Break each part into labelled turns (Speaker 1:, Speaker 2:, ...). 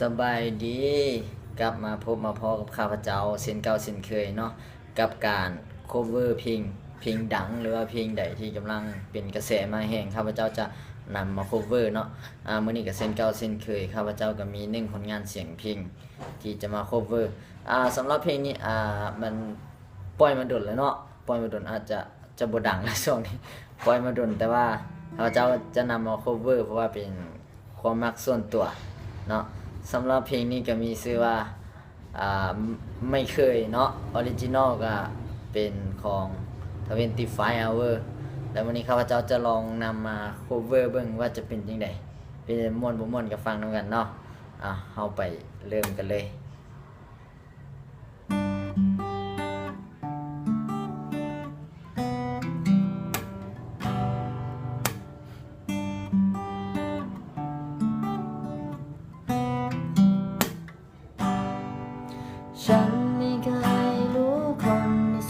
Speaker 1: สบายดีกลับมาพบมาพอกับข้าพเจ้าเส้นเก่าเส้นเคยเนาะกับการ cover เพลงเพลงดังหรือว่าเพลงใดที่กำลังเป็นกระแสมาแห่งข้าพเจ้าจะนำมา cover เนาะอ่ามื้อนี้ก็เส้นเก่าเส้นเคยข้าพเจ้าก็มีหนึ่งผลงานเสียงเพลงที่จะมา cover อ่าสำหรับเพลงนี้อ่ามันปล่อยมาดนแล้วเนาะปล่อยมาดนอาจจะจะบ่ดังแล้วช่วงนี้ปล่อยมาดนแต่ว่าข้าพเจ้าจะนำมา cover เพราะว่าเป็นความมักส่วนตัวเนาะ สำหรับเพลงนี้ก็มีชื่อว่าอ่าไม่เคยเนาะออริจินอลก็เป็นของ 25 hour แล้ววันนี้ข้าพเจ้าจะลองนำมา cover เบิ่งว่าจะเป็นยังไงเป็นม่วนบ่ม่วนก็ฟังนำกันเนาะอะเฮาไปเริ่มกันเลย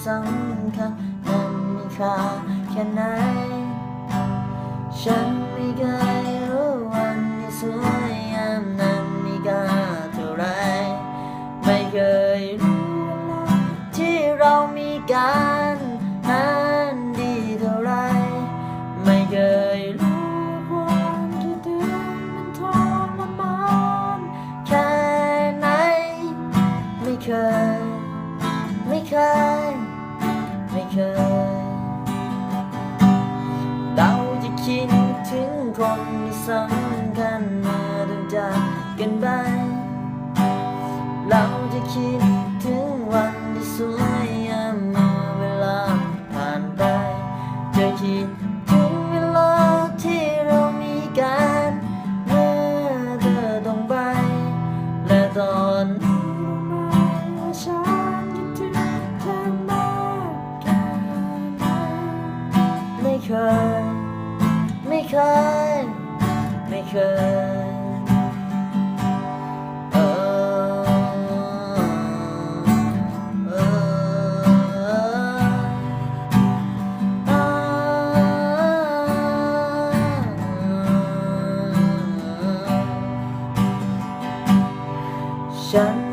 Speaker 2: สำคัญมันมีค่าแค่ไหน ฉันไม่เคยรู้วันที่สวยงามนั้นมีค่าเท่าไร ไม่เคยรู้วลาที่เรามีกันนั้นดีเท่าไร ไม่เคยรู้ว่าความคิดถึงมันทรมานแค่ไหน ไม่เคย ไม่เคย เคย เราจะคิดถึงคนสำคัญเมื่อต้งจากกันไป เราจะคิด ม่เคย ไม่เคย ไม่เคยฉัน